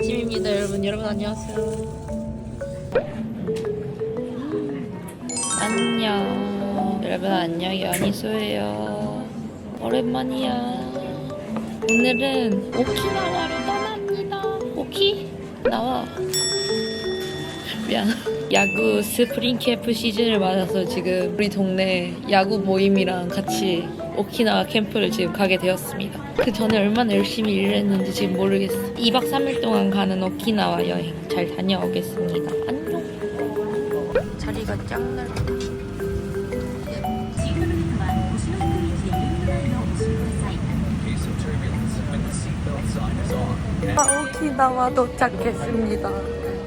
아침입니다 여러분. 여러분 안녕하세요. 안녕. 여러분 안녕. 연희수예요. 오랜만이야. 오늘은 오키나와로 떠납니다. 오키? 나와. 미안. 야구 스프링 캠프 시즌을 맞아서 지금 우리 동네 야구 모임이랑 같이 오키나와 캠프를 지금 가게 되었습니다. 그 전에 얼마나 열심히 일을 했는지 지금 모르겠어. 2박 3일 동안 가는 오키나와 여행 잘 다녀오겠습니다. 안녕. 자리가 짱 넓다. 아, 오키나와 도착했습니다.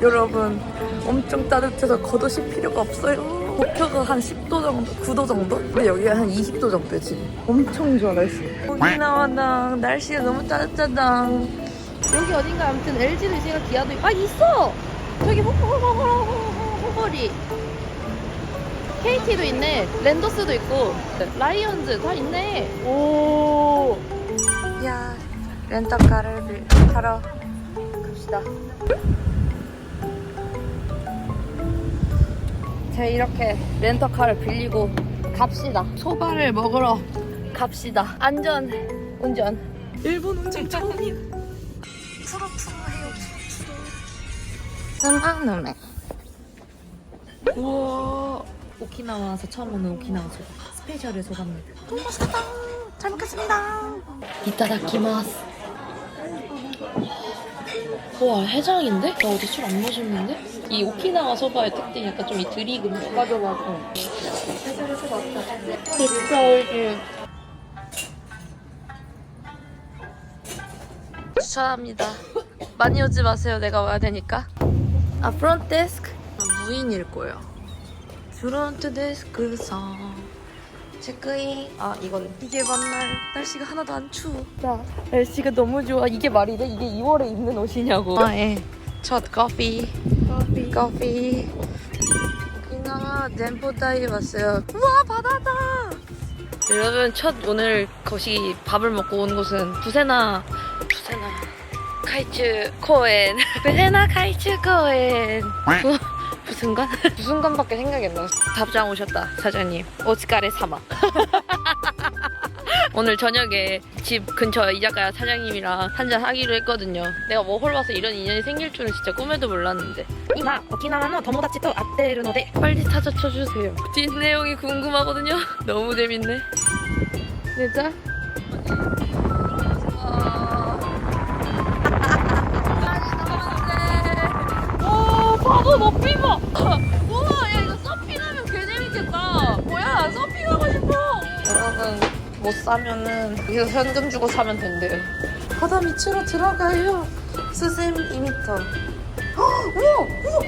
여러분, 엄청 따뜻해서 겉옷이 필요가 없어요. 목표가 한 10도 정도, 9도 정도? 근데 여기가 한 20도 정도예요, 지금. 엄청 좋아했어. 오키나와당 날씨가 너무 따뜻하다. 여기 어딘가 아무튼 LG를 제가 기아도 있- 아 있어! 저기 호호호호호호호리. KT도 있네. 랜더스도 있고. 네, 라이언즈 다 있네. 오 야 렌터카를 빌- 타러 갑시다. 제 이렇게 렌터카를 빌리고 갑시다. 소바를 먹으러 갑시다. 안전 운전. 일본 운전 처음이야. 푸르푸르해요, 푸르푸르. 스마누메. 우와. 오키나와 와서 처음 오는 오키나와 소바. 스페셜의 소바입니다. 너무 맛있겠다. 잘 먹겠습니다. 이따다키마스. 와 해장인데? 나 어제 술 안 마셨는데? 이 오키나와 소바의 특징이 약간 좀 이 드리금 맞아 맞아 진짜 얼지 추천합니다. 많이 오지 마세요. 내가 와야 되니까. 아 프론트 데스크 무인일 거예요. 프론트 데스크상 체크인. 아 이건. 이게 만날 날씨가 하나도 안 추워. 자 날씨가 너무 좋아. 이게 말이 돼? 이게 2월에 입는 옷이냐고. 아 예. 첫 커피 커피 커피 오키나와 덴포타이에 왔어요. 우와 바다다! 여러분 첫 오늘 거시 밥을 먹고 온 곳은 부세나 괜찮아. 카이츠 코엔. 베세나 카이츠 코엔. 뭐, 무슨 건? 무슨 건밖에 생각이 안 나. 답장 오셨다, 사장님. 오츠카레 사마. 오늘 저녁에 집 근처 이자카야 사장님이랑 한잔 하기로 했거든요. 내가 뭐 홀와서 이런 인연이 생길 줄은 진짜 꿈에도 몰랐는데. 이마 오키나와노 도모다치토 아테르노데 빨리 찾아 쳐주세요. 뒷 내용이 궁금하거든요. 너무 재밌네내자 와 파도 높이 봐 우와 야 이거 서핑하면 개 재밌겠다 뭐야 서핑하고 싶어 여러분 못 사면은 여기서 현금 주고 사면 된대요 바다 밑으로 들어가요 스샘 2m 우와 우와 우와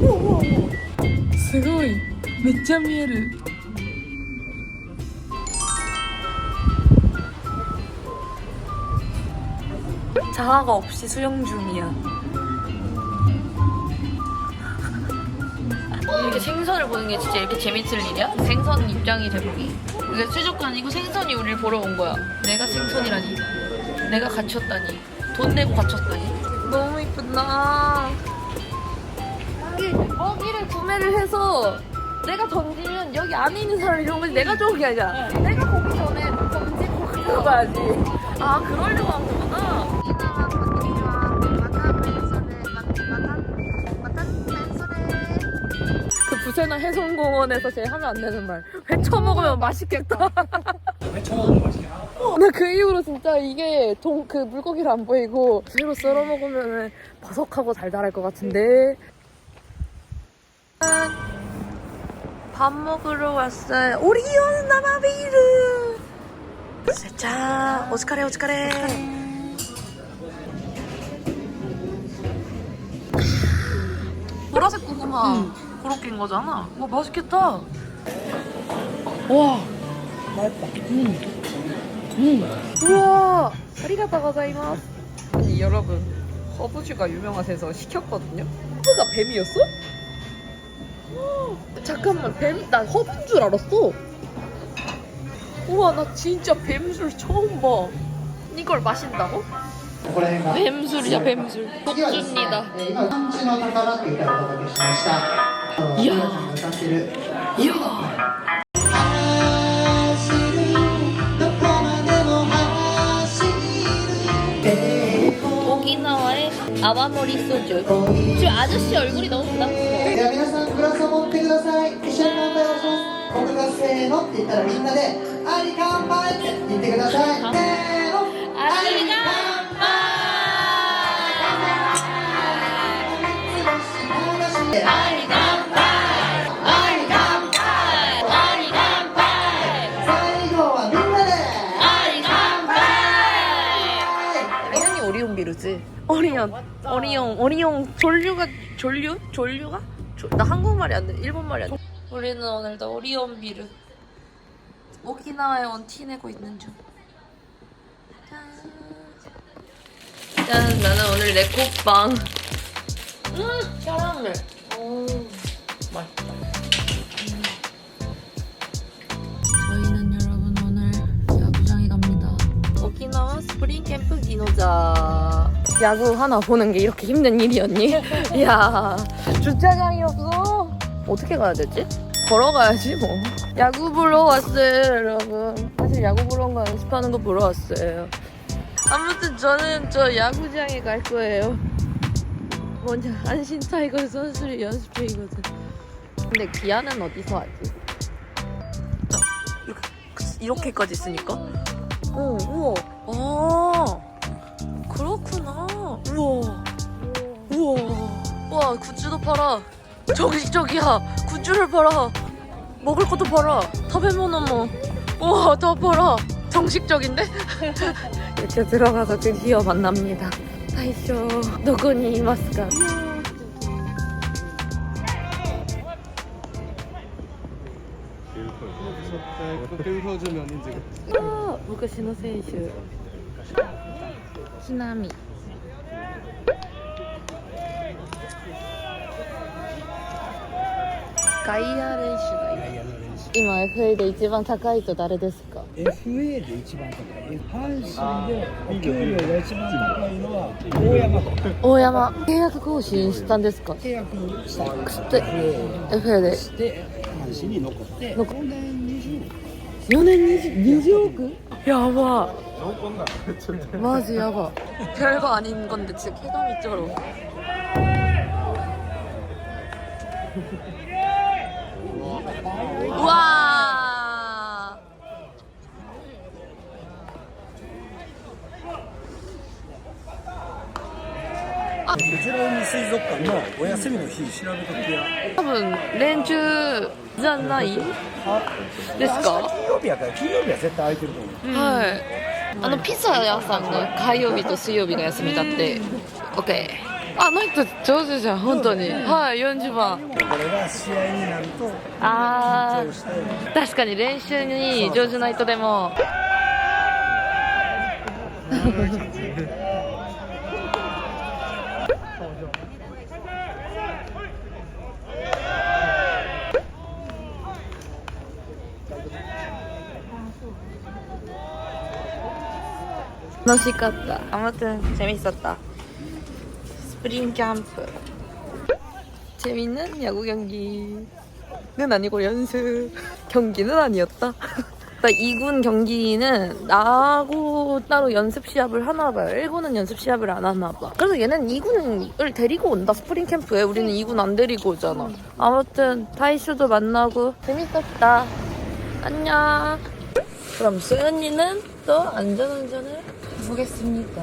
우와 우와 すごいめっちゃ見える 자아가 없이 수영 중이야. 이렇게 생선을 보는 게 진짜 이렇게 재밌을 일이야? 생선 입장이 돼보기. 이게 수족관이고 생선이 우리를 보러 온 거야. 내가 생선이라니. 내가 갇혔다니. 돈 내고 갇혔다니. 너무 이쁘다. 여기 먹이를 구매를 해서 내가 던지면 여기 안에 있는 사람이 좋은 거지 내가 좋은 게 아니야. 내가 보기 전에 던지고 들어가야지. 아 그러려고 한 거구 부세나 해송공원에서 제일 하면 안 되는 말. 회 처먹으면 맛있겠다. 나 그 이후로 진짜 이게 동, 그 물고기를 안 보이고 회로 썰어 먹으면 버석하고 달달할 것 같은데. 밥 먹으러 왔어요. 오리온 나마비르. 자, 오스카레 오스카레. 보라색 고구마 그렇게인 거잖아. 와 맛있겠다. 와. 맛있다. 음. 음. 우와. 아리가또 고자이마스. 아니 여러분 허브주가 유명하셔서 시켰거든요. 허브가 뱀이었어? 잠깐만 뱀? 난 허브인 줄 알았어. 우와 나 진짜 뱀술 처음 봐. 이걸 마신다고? ここら辺が 뱀술이야 뱀술 次はですね 복주입니다 えー今産地の宝って歌をお届けしましたいやー歌ってるいや走るどこまでも走る 오키나와의 아와모리 소주 지금 아저씨 얼굴이 너무 부담스러워 では皆さんグラスを持ってください一緒に乾杯をします僕がせーのって言ったらみんなで「あり乾杯」って言ってください 당연히 오리온 비루지 오리온 오리온 오리온 졸류가 졸류? 졸류가? 조- 나 한국말이 안 돼. 일본말이 안 돼. 우리는 오늘도 오리온 비루 오키나와에 온 티 내고 있는 중 짠. 짠 나는 오늘 레코빵 음 캐러멜 오 맛있다. 음. 저희는 여러분 오늘 야구장에 갑니다. 오키나와 스프링 캠프 기노자. 야구 하나 보는 게 이렇게 힘든 일이었니? 야. 주차장이 없어. 어떻게 가야 되지? 걸어가야지 뭐. 야구 보러 왔어요 여러분. 사실 야구 보러 온 거 연습하는 거 보러 왔어요. 아무튼 저는 저 야구장에 갈 거예요 뭐냐 안신 타이거 선수를 연습 중이거든 근데 기아는 어디서 하지? 이렇게, 이렇게까지 있으니까 어, 우와. 아, 그렇구나. 우와. 우와. 와, 굿즈도 팔아. 정식적이야. 굿즈를 팔아. 먹을 것도 팔아. 타베모노모. 우와, 다 팔아. 정식적인데? 이렇게 들어가서 드디어 만납니다. 最初どこにいますか？昔の選手。木並。外野練習がいい。今 FA で一番高いと誰ですか FA で一番高い阪神でお給料が一番高いのは大山大山契約更新したんですか契約したして FA でで阪神に残って残5年20 4年 20, 20億やばマジやば별거 아닌 건데 진짜 쾌감이 쩔 わあベ海水族館のお休みの日調べときや。多分連中じゃない。ですか金曜日やから金曜日は絶対空いてると思うはいあのピザ屋さんが火曜日と水曜日が休みだって。OK あの人上手じゃん本当に、ね、はい四十番。これが試合になるとああ確かに練習に上手な人でも。楽しかった。あ、またん、セミしとった。 스프링 캠프. 재밌는 야구 경기는 아니고 연습 경기는 아니었다. 그러니까 2군 경기는 나하고 따로 연습 시합을 하나 봐요. 1군은 연습 시합을 안 하나 봐. 그래서 얘는 2군을 데리고 온다. 스프링 캠프에 우리는 2군 안 데리고 오잖아. 아무튼 타이슈도 만나고 재밌었다. 안녕. 그럼 수연이는 또 안전운전을 해보겠습니다.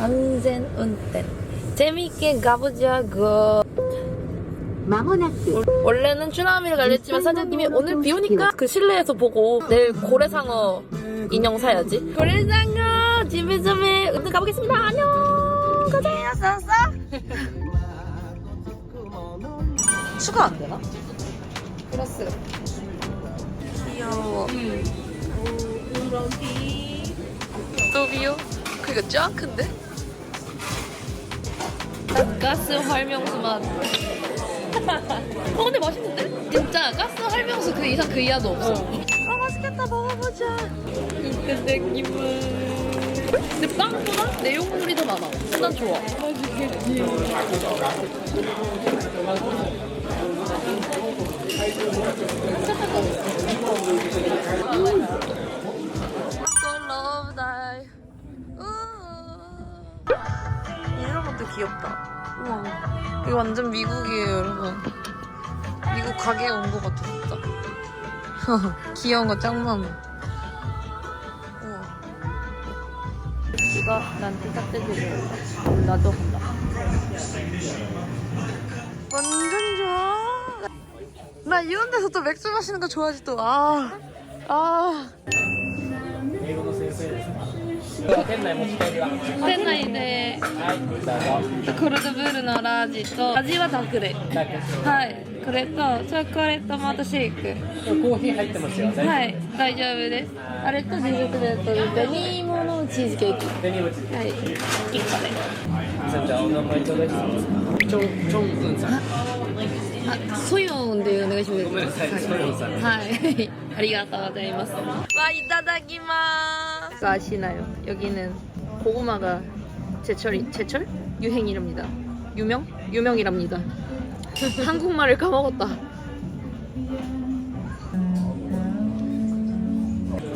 안전 운전. 재미있게 가보자고. 원래는 추나미를 갈렸지만 사장님이 오늘 비 오니까 그 실내에서 보고 내일 고래상어 인형 사야지. 고래상어 집에 좀에 오늘 가보겠습니다. 안녕. 가자. 왔어 추가 안 되나? 플러스. 귀여워. 음. 음. 또 비요? 그게 짱 큰데? 가스 활명수 맛. 어 근데 맛있는데? 진짜 가스 활명수 그 이상 그 이하도 없어. 아 맛있겠다 먹어보자. 이끈 생김은 근데 빵보다 내용물이 더 많아. 난 좋아. 이런 것도 귀엽다. 우와. 이거 완전 미국이에요, 여러분. 미국 가게에 온 것 같아, 진짜. 귀여운 거짱 많아. 우와. 이거 나한테 깍두기 나도 한다. 완전 좋아. 나 이런 데서 또 맥주 마시는 거 좋아하지 또. 아. 아. 店内持ち帰りは店内で。はいどうぞ。コルドブールのラージと味はダクレはいこれとチョコレートマトシェイクコーヒー入ってますよね。はい。大丈夫です。あれとデザートだと紅芋のチーズケーキ。デニムチはい。1個でさんじゃあお名前ちょうだいチョンチョンウンさん。あソヨンでお願いします。ごめんなさいソヨンさん。はいありがとうございます와いただきます그거 아시나요? 여기는 고구마가 제철이 제철? 유행이랍니다 유명? 유명이랍니다 한국말을 까먹었다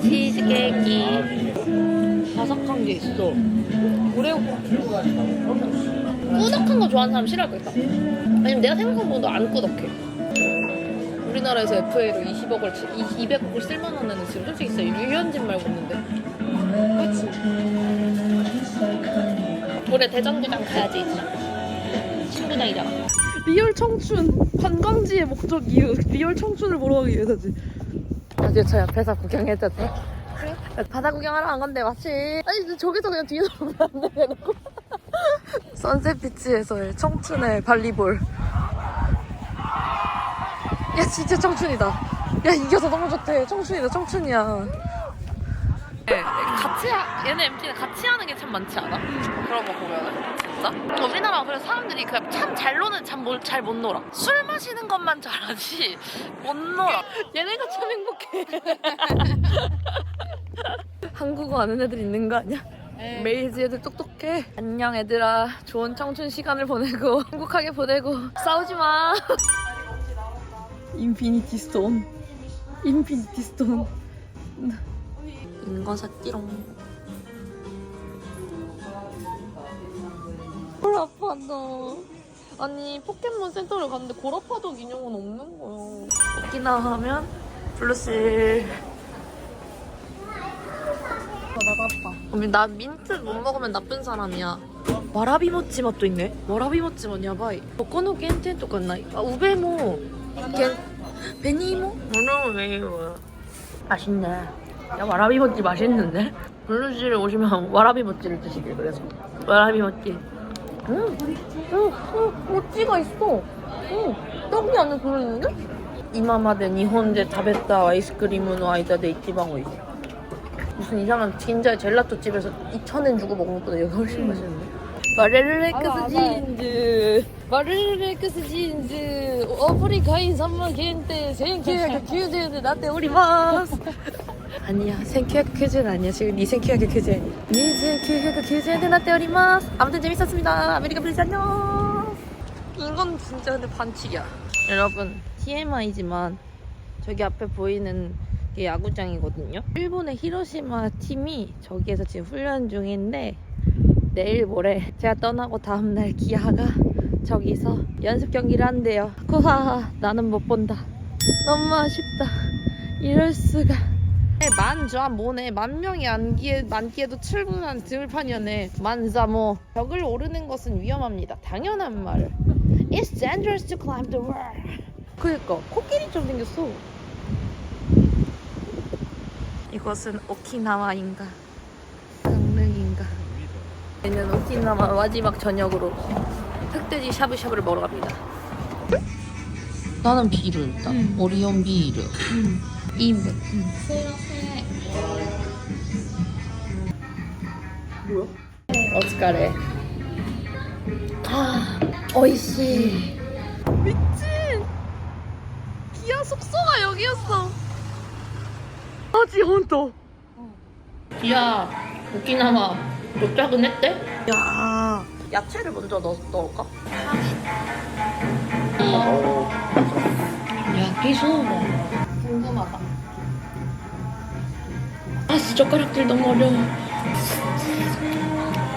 치즈케이크 바삭한 게 있어 오레오 꾸덕한 거 좋아하는 사람 싫어할 거겠다 아니면 내가 생각한 것보다 안 꾸덕해 우리나라에서 FA로 20억을 200억을 쓸만한 애는 지금 솔직히 진짜 유현진 말고 없는데. 그치? 올해 대전구장 가야지. 친구장이잖아 리얼 청춘 관광지의 목적 이유 리얼 청춘을 보러 가기 위해서지. 아주 저 옆에서 구경해도 돼? 그래? 바다 구경하러 간 건데 마치. 아니 저기서 그냥 뒤에서 보면 안 되냐고 선셋 비치에서의 청춘의 발리볼 야 진짜 청춘이다. 야 이겨서 너무 좋대. 청춘이다 청춘이야. 같이 하, 얘네 MT는 같이 하는 게 참 많지 않아? 그런 거 보면은 진짜? 우리나라 그래서 사람들이 그냥 참 잘 노는 참잘못 놀아. 술 마시는 것만 잘하지 못 놀아. 얘네가 참 행복해. 한국어 아는 애들 있는 거 아니야? 메이즈 애들 똑똑해? 안녕 얘들아. 좋은 청춘 시간을 보내고 행복하게 보내고 싸우지 마 인피니티 스톤 인피니티 스톤 인거 샀지롱 골 아파한다 아니 포켓몬 센터를 갔는데 고라파덕 인형은 없는 거야 오키나와 하면 블루실 나도 아파 나 민트 못 먹으면 나쁜 사람이야 와라비 모찌 맛도 있네 와라비 모찌 맛 야바이 ここの限定とかないあウベも 겐 베니모? 너무 매워 맛있네. 야 와라비 모찌 맛있는데? 블루실에 오시면 와라비 모찌를 드시길 그래서 와라비 모찌 음, 음, 음, 모찌가 있어. 음, 떡이 안에 들어있는데? 이마마데 니혼제 타베타 아이스크림은 이치방어 있어. 무슨 이상한 진짜 젤라또 집에서 2,000엔 주고 먹는 것보다 여기 훨씬 맛있는데? 마르르레크스 진즈. 마르르레크스 진즈. 오프리카인 선물 겐테 1990엔 나때 오리마스. 아니야 1990엔 아니야. 지금 2990엔 2990엔 나때 오리마스. 아무튼 재밌었습니다. 아메리카 플리즈 안녕. 이건 진짜 근데 반칙이야. 여러분 TMI지만 저기 앞에 보이는 게 야구장이거든요. 일본의 히로시마 팀이 저기에서 지금 훈련 중인데 내일 모레 제가 떠나고 다음날 기아가 저기서 연습 경기를 한대요. 코하하 나는 못 본다. 너무 아쉽다. 이럴 수가. 만좌 뭐네. 만 명이 안기에 만기에도 출근한 드물판이었네. 만자모. 벽을 오르는 것은 위험합니다. 당연한 말 It's dangerous to climb the wall. 그니까 코끼리처럼 생겼어. 이것은 오키나와인가 내년 오키나와 마지막 저녁으로 흑돼지 샤브샤브를 먹으러 갑니다. 나는 비를 일단. 오리온 비를. 2인분 뭐야? 어스카레 아 오이시 미친! 기아 숙소가 여기였어. 아지 혼토 기아 오키나와 도착은 했대? 야 야채를 먼저 넣, 넣을까? 야끼소바 궁금하다 아씨 젓가락질 너무 어려워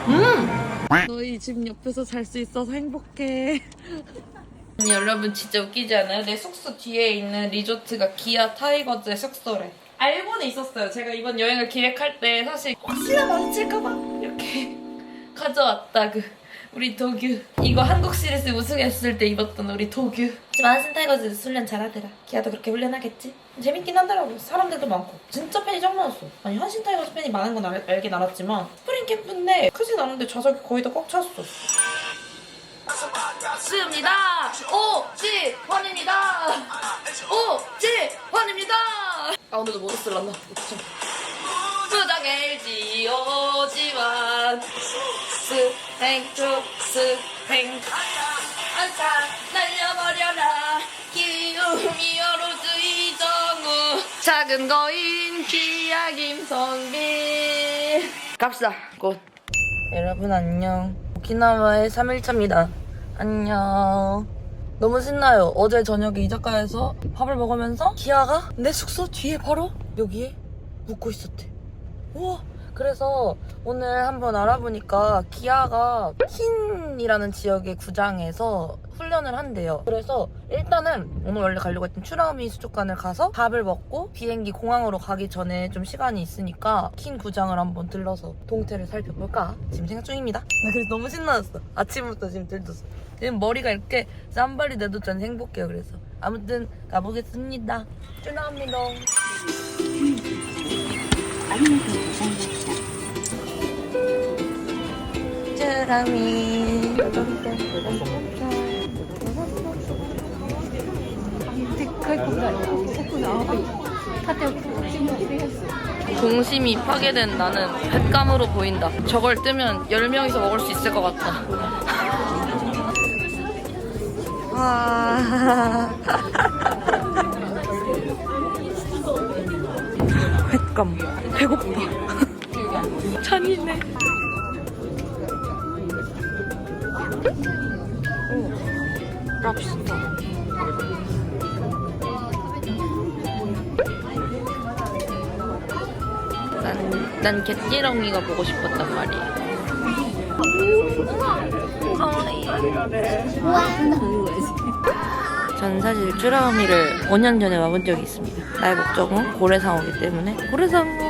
음! 너희 집 옆에서 잘 수 있어서 행복해. 아니, 여러분 진짜 웃기지 않아요? 내 숙소 뒤에 있는 리조트가 기아 타이거즈의 숙소래. 알고는 있었어요. 제가 이번 여행을 기획할 때 사실 혹시나 마주칠까봐 이렇게 가져왔다 그 우리 도규. 이거 한국 시리즈 우승했을 때 입었던 우리 도규. 만슨 타이거즈 훈련 잘하더라. 기아도 그렇게 훈련하겠지? 재밌긴 하더라고. 사람들도 많고. 진짜 팬이 짱 많았어. 아니 한신 타이거즈 팬이 많은 건 알, 알긴 알았지만 스프링 캠프인데 크진 않은데 좌석이 거의 다 꽉 찼어. 습니다. 오지 환입니다. 오지 환입니다. 아 오늘도 못 쓸란다. 부탁 LG 오지환 스행 투 스행 안타 날려버려라 기움이 어로즈 이정우 작은 거인 기아 김성빈 갑시다 곧 여러분 안녕 오키나와의 3일차입니다 안녕. 너무 신나요. 어제 저녁에 이자카야에서 밥을 먹으면서 기아가 내 숙소 뒤에 바로 여기에 묵고 있었대. 우와 그래서 오늘 한번 알아보니까 기아가 킨이라는 지역의 구장에서 훈련을 한대요. 그래서 일단은 오늘 원래 가려고 했던 추라우미 수족관을 가서 밥을 먹고 비행기 공항으로 가기 전에 좀 시간이 있으니까 킨 구장을 한번 들러서 동태를 살펴볼까 지금 생각 중입니다. 나 그래서 너무 신나졌어. 아침부터 지금 들떴어. 지금 머리가 이렇게 쌈발이 돼도 전 행복해요. 그래서 아무튼 가보겠습니다. 추라우미롱. 쯔라미. 동심이 파괴된 나는 횟감으로 보인다. 저걸 뜨면 10명이서 먹을 수 있을 것 같다. 와. 횟감. 배고파 잔이네 랍스터. 난, 난 갯지렁이가 보고 싶었단 말이야. 전 사실 쭈라미를 5년 전에 와본 적이 있습니다. 나의 목적은 고래상어이기 때문에 고래상어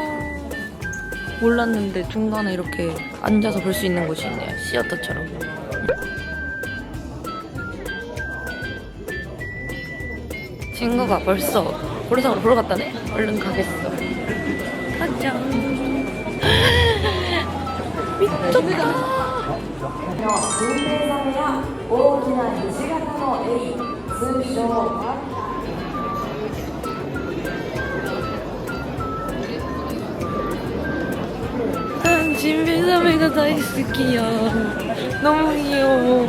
몰랐는데 중간에 이렇게 앉아서 볼 수 있는 곳이 있네요. 시어터처럼. 친구가 벌써 고래상어를 보러 갔다네? 얼른 가겠어. 가자. 미쳤다. ジンベエザメや大きな虹型のエイ通称 진비자매가 다이스키야. 너무 귀여워.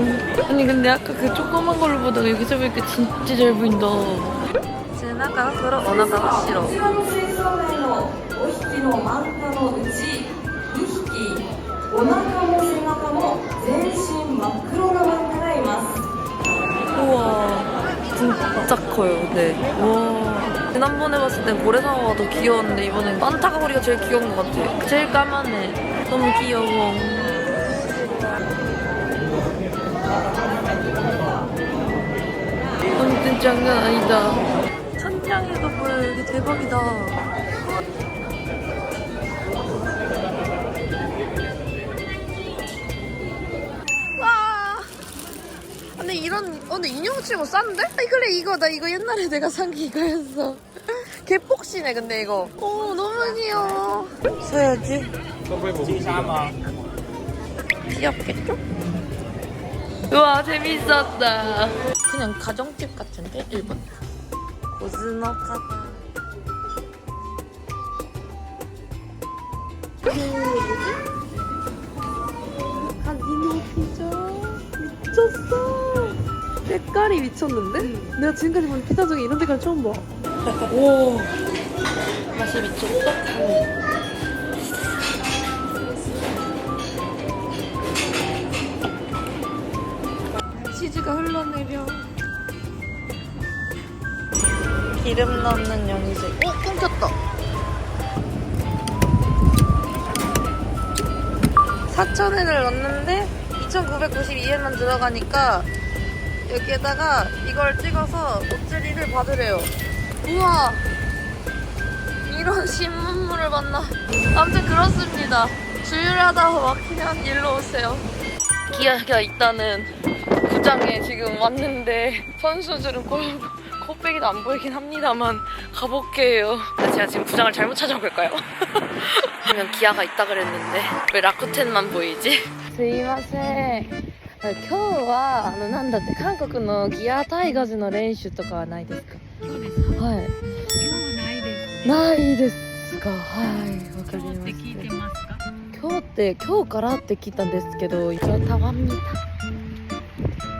아니 근데 아까 그 조그만 걸로 보다가 여기서 보니까 진짜 잘 보인다. 지나가 그러 오나가 싫어. こちらの水槽内の5匹のマンタのうち2匹お腹も背中も全身真っ黒なマンタがいます 우와 진짜 커요. 네. 와. 지난번에 봤을 땐 고래상어가 더 귀여웠는데 이번엔 산타가 머리가 제일 귀여운 것 같아. 제일 까만해. 너무 귀여워. 완전 장난 아니다. 천장에도 보여. 여기 대박이다. 이런 어, 근데 인형 치고 싼데? 아니 그래 이거 나 이거 옛날에 내가 산 게 이거였어. 개폭시네 근데 이거. 오 너무 귀여워. 사야지. 귀엽겠죠? 우와 재밌었다. 그냥 가정집 같은데 일본? 고즈노카다. 미쳤어. 색깔이 미쳤는데? 음. 내가 지금까지 본 피자 중에 이런 색깔 처음 봐. 오. 맛이 미쳤어? 치즈가 흘러내려. 기름 넣는 연이색. 오, 끊겼다. 사천 엔을 넣었는데 2,992엔만 들어가니까 여기에다가 이걸 찍어서 옷질이를 받으래요. 우와! 이런 신문물을 봤나. 아무튼 그렇습니다. 주유를 하다가 막히면 일로 오세요. 기아가 있다는 구장에 지금 왔는데 선수들은 꼴, 코빼기도 안 보이긴 합니다만 가볼게요. 아, 제가 지금 구장을 잘못 찾아온 걸까요? 그냥 기아가 있다 그랬는데 왜 라쿠텐만 보이지? 네, 죄송합니다. 今日はあのなんだって韓国のギアタイガーズの練習とかはないですかそうですはい今日はないですねないですかはいわかりま今日って聞いてますか今日って今日からって聞いたんですけど그렇다고 합니다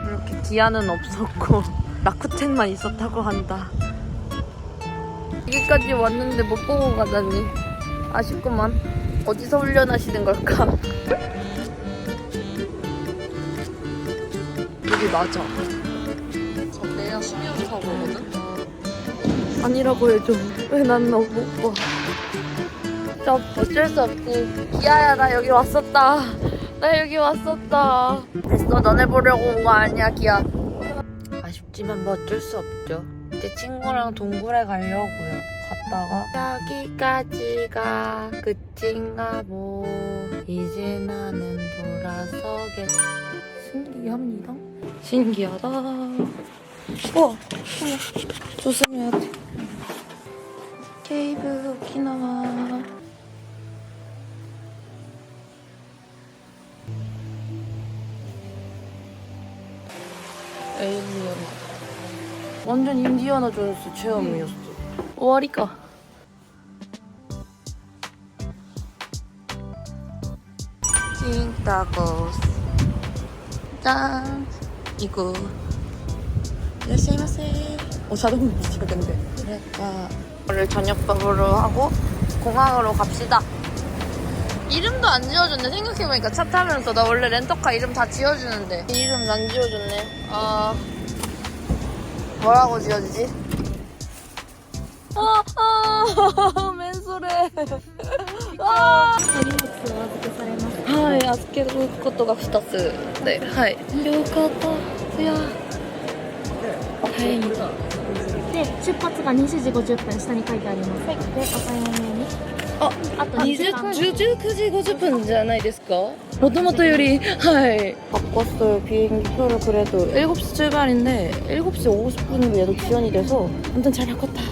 이렇게 기아는 없었고 라쿠텐만 있었다고 한다 여기까지 왔는데 못 보고 가다니 아쉽구만 어디서 훈련하시는 걸까 여기 맞아 저 내야 수면 사고거든 아니라고 해줘 왜 난 너무 못 봐. 저 어쩔 수 없지. 기아야, 나 여기 왔었다. 나 여기 왔었다. 됐어, 너네 보려고 온 거 아니야, 기아. 아쉽지만 뭐 어쩔 수 없죠. 내 친구랑 동굴에 가려고요. 갔다가 여기까지가 끝인가 보. 이제 나는 돌아서겠. 신기합니다. 신기하다. 우와, 조심해야 돼. 케이브 오키나와. 에일리언. 완전 인디아나 존스 체험이었어. 오아리까. 찐따고스. 짠. 이거. 이라시마세. 어, 자동문이죠, 근데. 그러니까. 오늘 저녁밥으로 하고 공항으로 갑시다. 이름도 안 지어줬네. 생각해보니까 차 타면서 나 원래 렌터카 이름 다 지어주는데 이름 안 지어줬네. 아 뭐라고 지어주지? 아, 아, 맨 소레. 아. はい、預けることが2つで、はい。よかった。いや。はい。で出発が2時50分下に書いてあります、でお買い物にあ、あと2時間19지 50분じゃないですか? 로토모토 요리 하이 바꿨어요 비행기표를 그래도 7시 출발인데 7시 50분으로 얘도 지연이 돼서 아무튼 잘 바꿨다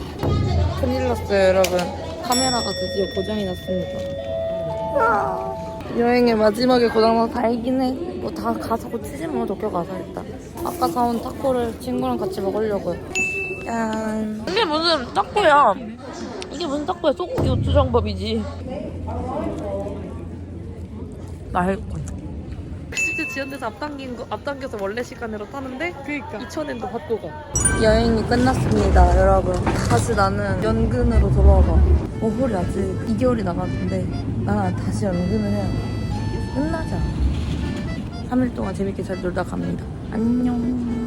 큰일 났어요 여러분 카메라가 드디어 고장이 났습니다. 여행의 마지막에 고장나서 다행이긴 해 뭐 다 가서 고치지 뭐 도쿄 가서 일단. 아까 사온 타코를 친구랑 같이 먹으려고요. 짠. 이게 무슨 타코야? 이게 무슨 타코야? 소고기 고추장밥이지. 맛있 고 실제 지연 돼서 앞당긴 거 앞당겨서 원래 시간으로 타는데 그니까 2,000엔도 받고 가. 여행이 끝났습니다, 여러분. 다시 나는 연근으로 돌아가. 어 홀이 아직 2개월이 남았는데, 나 다시 연근을 해야 돼. 끝나자. 3일 동안 재밌게 잘 놀다 갑니다. 안녕.